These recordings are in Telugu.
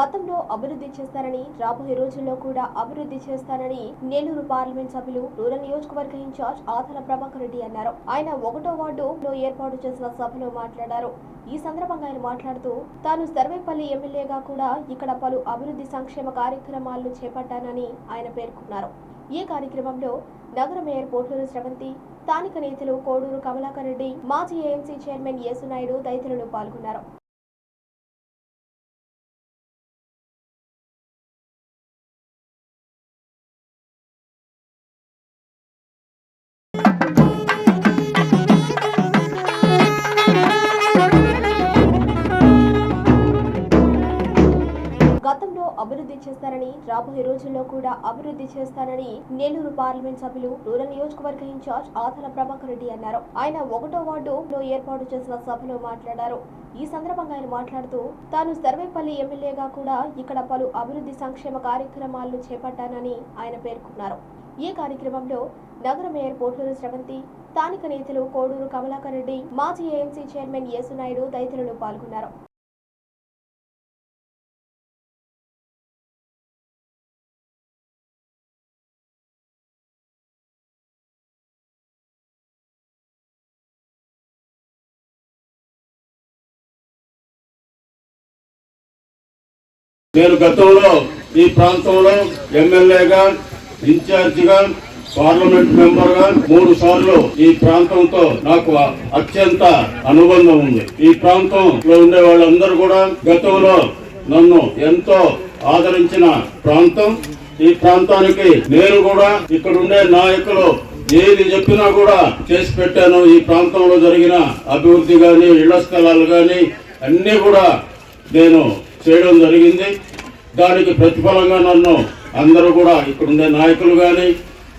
గతంలో అభివృద్ధి చేస్తారని రాబోయే రోజుల్లో కూడా అభివృద్ధి చేస్తారని నెల్లూరు పార్లమెంట్ సభ్యులు రూరల్ నియోజకవర్గ ఇన్ఛార్జ్ ఆతల ప్రభాకర్ రెడ్డి అన్నారు. ఆయన ఒకటో వార్డులో ఏర్పాటు చేసిన సభలో మాట్లాడారు. ఈ సందర్భంగా ఆయన మాట్లాడుతూ తాను సర్వేపల్లి ఎమ్మెల్యేగా కూడా ఇక్కడ పలు అభివృద్ధి సంక్షేమ కార్యక్రమాలను చేపట్టానని ఆయన పేర్కొన్నారు. ఈ కార్యక్రమంలో నగర మేయర్ పోట్లూరు స్రవంతి స్థానిక నేతలు కోడూరు కమలాకర్ రెడ్డి మాజీ ఏఎంసీ చైర్మన్ యేసునాయుడు తదితరులు పాల్గొన్నారు. గతంలో అభివృద్ధి చేస్తారని రాబోయే రోజుల్లో కూడా అభివృద్ధి చేస్తారని నెల్లూరు పార్లమెంట్ సభ్యులు రూరల్ నియోజకవర్గ ఇన్ఛార్జ్ ఆతల ప్రభాకర్ రెడ్డి అన్నారు. ఆయన ఒకటో వార్డులో ఏర్పాటు చేసిన సభలో మాట్లాడారు. ఈ సందర్భంగా ఆయన మాట్లాడుతూ తాను సర్వేపల్లి ఎమ్మెల్యేగా కూడా ఇక్కడ పలు అభివృద్ధి సంక్షేమ కార్యక్రమాలను చేపట్టానని ఆయన పేర్కొన్నారు. ఈ కార్యక్రమంలో నగర మేయర్ పోట్లూరు స్రవంతి స్థానిక నేతలు కోడూరు కమలాకర్ రెడ్డి మాజీ ఏఎంసీ చైర్మన్ యేసునాయుడు తదితరులు పాల్గొన్నారు. నేను గతంలో ఈ ప్రాంతంలో ఎమ్మెల్యేగా ఇన్ఛార్జిగా పార్లమెంట్ మెంబర్గా మూడు సార్లు ఈ ప్రాంతంతో నాకు అత్యంత అనుబంధం ఉంది. ఈ ప్రాంతంలో ఉండే వాళ్ళందరూ కూడా గతంలో నన్ను ఎంతో ఆదరించిన ప్రాంతం. ఈ ప్రాంతానికి నేను కూడా ఇక్కడ ఉండే నాయకులు ఏది చెప్పినా కూడా చేసి పెట్టాను. ఈ ప్రాంతంలో జరిగిన అభివృద్ధి గాని ఇళ్ళ స్థలాలు గాని అన్ని కూడా నేను చేయడం జరిగింది. దానికి ప్రతిఫలంగా నన్ను అందరూ కూడా ఇక్కడ ఉండే నాయకులు కానీ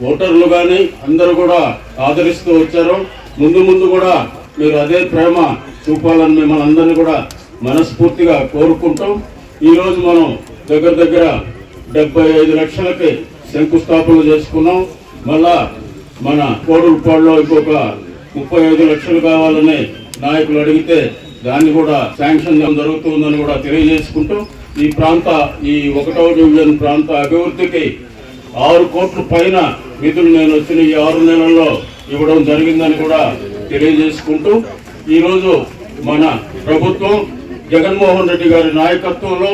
ఓటర్లు కానీ అందరూ కూడా ఆదరిస్తూ వచ్చారు. ముందు ముందు కూడా మీరు అదే ప్రేమ చూపాలని మిమ్మల్ని అందరినీ కూడా మనస్ఫూర్తిగా కోరుకుంటూ ఈరోజు మనం దగ్గర దగ్గర డెబ్బై ఐదు లక్షలకి శంకుస్థాపన చేసుకున్నాం. మళ్ళా మన కోడుపాడులో ఇంకొక ముప్పై ఐదు లక్షలు కావాలని నాయకులు అడిగితే దాన్ని కూడా శాంక్షన్ జరుగుతుందని కూడా తెలియజేసుకుంటూ ఈ ప్రాంత ఈ ఒకటవ డివిజన్ ప్రాంత అభివృద్ధికి ఆరు కోట్ల పైన నిధులు నేను వచ్చిన ఈ ఆరు నెలల్లో ఇవ్వడం జరిగిందని కూడా తెలియజేసుకుంటూ ఈరోజు మన ప్రభుత్వం జగన్మోహన్ రెడ్డి గారి నాయకత్వంలో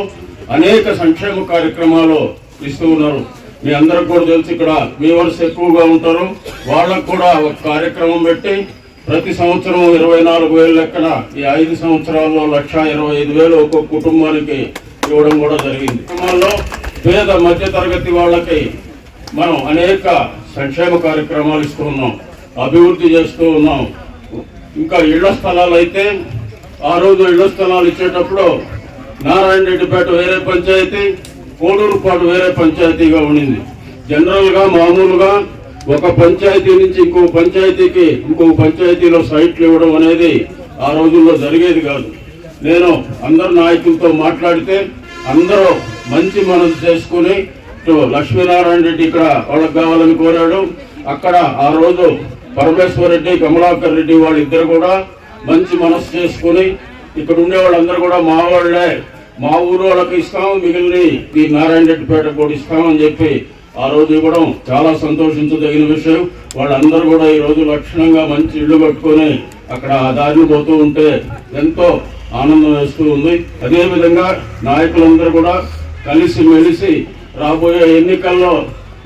అనేక సంక్షేమ కార్యక్రమాలు ఇస్తూ ఉన్నారు. మీ అందరికి కూడా తెలుసు ఇక్కడ వీవర్స్ ఎక్కువగా ఉంటారు. వాళ్ళకు కూడా ఒక కార్యక్రమం పెట్టి ప్రతి సంవత్సరం ఇరవై నాలుగు వేలు లెక్కన ఈ ఐదు సంవత్సరాల్లో లక్ష ఇరవై ఐదు వేలు ఒక్కొక్క కుటుంబానికి ఇవ్వడం కూడా జరిగింది. కుటుంబాల్లో పేద మధ్య తరగతి వాళ్ళకి మనం అనేక సంక్షేమ కార్యక్రమాలు ఇస్తూ ఉన్నాం అభివృద్ధి చేస్తూ ఉన్నాం. ఇంకా ఇళ్ళ స్థలాలు అయితే ఆ రోజు ఇళ్ళ స్థలాలు ఇచ్చేటప్పుడు నారాయణ రెడ్డిపేట వేరే పంచాయతీ కోడూరుపాటు వేరే పంచాయతీగా ఉండింది. జనరల్గా మామూలుగా ఒక పంచాయతీ నుంచి ఇంకో పంచాయతీకి ఇంకో పంచాయతీలో సైట్లు ఇవ్వడం అనేది ఆ రోజుల్లో జరిగేది కాదు. నేను అందరు నాయకులతో మాట్లాడితే అందరూ మంచి మనసు చేసుకుని లక్ష్మీనారాయణ రెడ్డి ఇక్కడ వాళ్ళకి కావాలని కోరాడు. అక్కడ ఆ రోజు పరమేశ్వర రెడ్డి కమలాకర్ రెడ్డి వాళ్ళిద్దరు కూడా మంచి మనసు చేసుకుని ఇక్కడ ఉండే వాళ్ళందరూ కూడా మా వాళ్ళే. మా ఊరు వాళ్ళకి ఇస్తాం మిగిలిన ఈ నారాయణ రెడ్డిపేట కూడా ఇస్తామని చెప్పి ఆ రోజు ఇవ్వడం చాలా సంతోషించదగిన విషయం. వాళ్ళందరూ కూడా ఈ రోజు లక్షణంగా మంచి ఇల్లు కట్టుకొని అక్కడ ఆ దారిని పోతూ ఉంటే ఎంతో ఆనందం వేస్తూ ఉంది. అదేవిధంగా నాయకులందరూ కూడా కలిసి మెలిసి రాబోయే ఎన్నికల్లో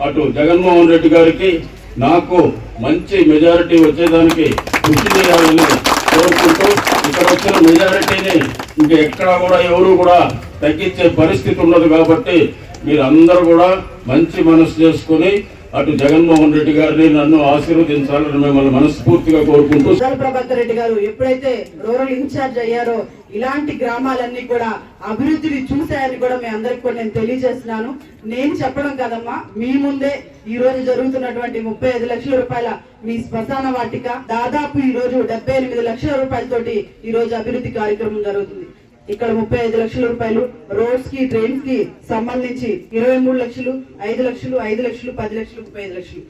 అటు జగన్మోహన్ రెడ్డి గారికి నాకు మంచి మెజారిటీ వచ్చేదానికి కృషి చేయాలని కోరుకుంటూ ఇక్కడ వచ్చిన మెజారిటీని ఇంకా ఎక్కడా కూడా ఎవరు కూడా తగ్గించే పరిస్థితి ఉండదు కాబట్టి మీరు అందరూ కూడా మంచి మనసు చేసుకుని అటు జగన్మోహన్ రెడ్డి గారిని నన్ను ఆశీర్వదించాలని మిమ్మల్ని మనస్ఫూర్తిగా కోరుకుంటూ ప్రభాకర్ రెడ్డి గారు ఎప్పుడైతే రూరల్ ఇన్ఛార్జ్ అయ్యారో ఇలాంటి గ్రామాలన్నీ కూడా అభివృద్ధిని చూశాయని కూడా మీ అందరికి కూడా నేను తెలియజేస్తున్నాను. నేను చెప్పడం కదమ్మా మీ ముందే ఈ రోజు జరుగుతున్నటువంటి ముప్పై ఐదు లక్షల రూపాయల మీ శ్మశాన వాటిక దాదాపు ఈ రోజు డెబ్బై ఎనిమిది లక్షల రూపాయలతోటి ఈ రోజు అభివృద్ధి కార్యక్రమం జరుగుతుంది. ఇక్కడ ముప్పై ఐదు లక్షల రూపాయలు రోడ్స్కి డ్రైన్స్కి సంబంధించి ఇరవై మూడు లక్షలు ఐదు లక్షలు ఐదు లక్షలు పది లక్షలు ముప్పై ఐదు లక్షలు.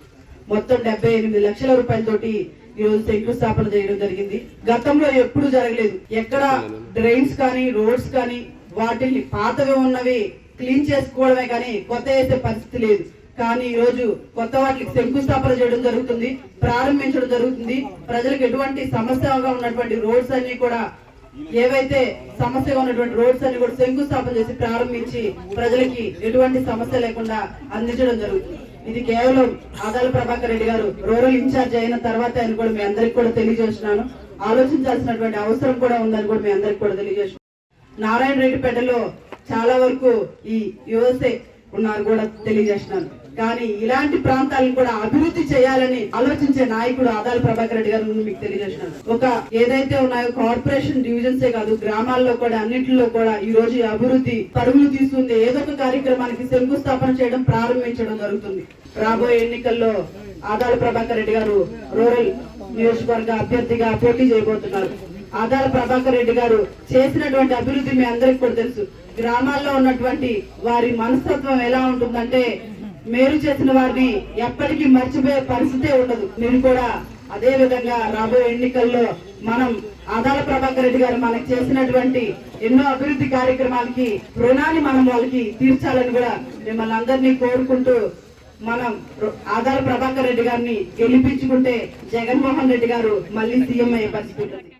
మొత్తం డెబ్బై ఎనిమిది లక్షల రూపాయలతోటి ఈ రోజు శంకుస్థాపన చేయడం జరిగింది. గతంలో ఎప్పుడు జరగలేదు. ఎక్కడ డ్రైన్స్ కానీ రోడ్స్ కానీ వాటిని పాతవి ఉన్నవి క్లీన్ చేసుకోవడమే కానీ కొత్త వేసే పరిస్థితి లేదు. కానీ ఈ రోజు కొత్త వాటికి శంకుస్థాపన చేయడం జరుగుతుంది ప్రారంభించడం జరుగుతుంది. ప్రజలకు ఎటువంటి సమస్యగా ఉన్నటువంటి రోడ్స్ అన్ని కూడా ఏవైతే సమస్యగా ఉన్నటువంటి రోడ్స్ అన్ని కూడా శంకుస్థాపన చేసి ప్రారంభించి ప్రజలకి ఎటువంటి సమస్య లేకుండా అందించడం జరుగుతుంది. ఇది కేవలం ఆదాల ప్రభాకర్ రెడ్డి గారు రూరల్ ఇన్ఛార్జ్ అయిన తర్వాత అని కూడా మీ అందరికి కూడా తెలియజేస్తున్నాను. ఆలోచించాల్సినటువంటి అవసరం కూడా ఉందని కూడా మీ అందరికి కూడా తెలియజేస్తున్నాను. నారాయణ రెడ్డిపేటలో చాలా వరకు ఈ యువసే ఉన్నారు కూడా తెలియజేస్తున్నాను. కానీ ఇలాంటి ప్రాంతాలను కూడా అభివృద్ధి చేయాలని ఆలోచించే నాయకుడు ఆదాల ప్రభాకర్ రెడ్డి గారు మీకు తెలియజేసిన ఒక ఏదైతే ఉన్నాయో కార్పొరేషన్ డివిజన్సే కాదు గ్రామాల్లో కూడా అన్నింటిలో కూడా ఈ రోజు అభివృద్ధి పరుగులు తీస్తుంది. ఏదో ఒక కార్యక్రమానికి శంకుస్థాపన చేయడం ప్రారంభించడం జరుగుతుంది. రాబోయే ఎన్నికల్లో ఆదాల ప్రభాకర్ రెడ్డి గారు రూరల్ నియోజకవర్గ అభ్యర్థిగా పోటీ చేయబోతున్నారు. ఆదాల ప్రభాకర్ రెడ్డి గారు చేసినటువంటి అభివృద్ధి మీ అందరికి కూడా తెలుసు. గ్రామాల్లో ఉన్నటువంటి వారి మనస్తత్వం ఎలా ఉంటుందంటే మేలు చేసిన వారిని ఎప్పటికీ మర్చిపోయే పరిస్థితే ఉండదు. మీరు కూడా అదే విధంగా రాబోయే ఎన్నికల్లో మనం ఆదాల ప్రభాకర్ రెడ్డి గారు మనకు చేసినటువంటి ఎన్నో అభివృద్ధి కార్యక్రమాలకి రుణాన్ని మనం వాళ్ళకి తీర్చాలని కూడా మిమ్మల్ని అందరినీ కోరుకుంటూ మనం ఆదాల ప్రభాకర్ రెడ్డి గారిని గెలిపించుకుంటే జగన్మోహన్ రెడ్డి గారు మళ్ళీ సీఎం అయ్యే పరిస్థితి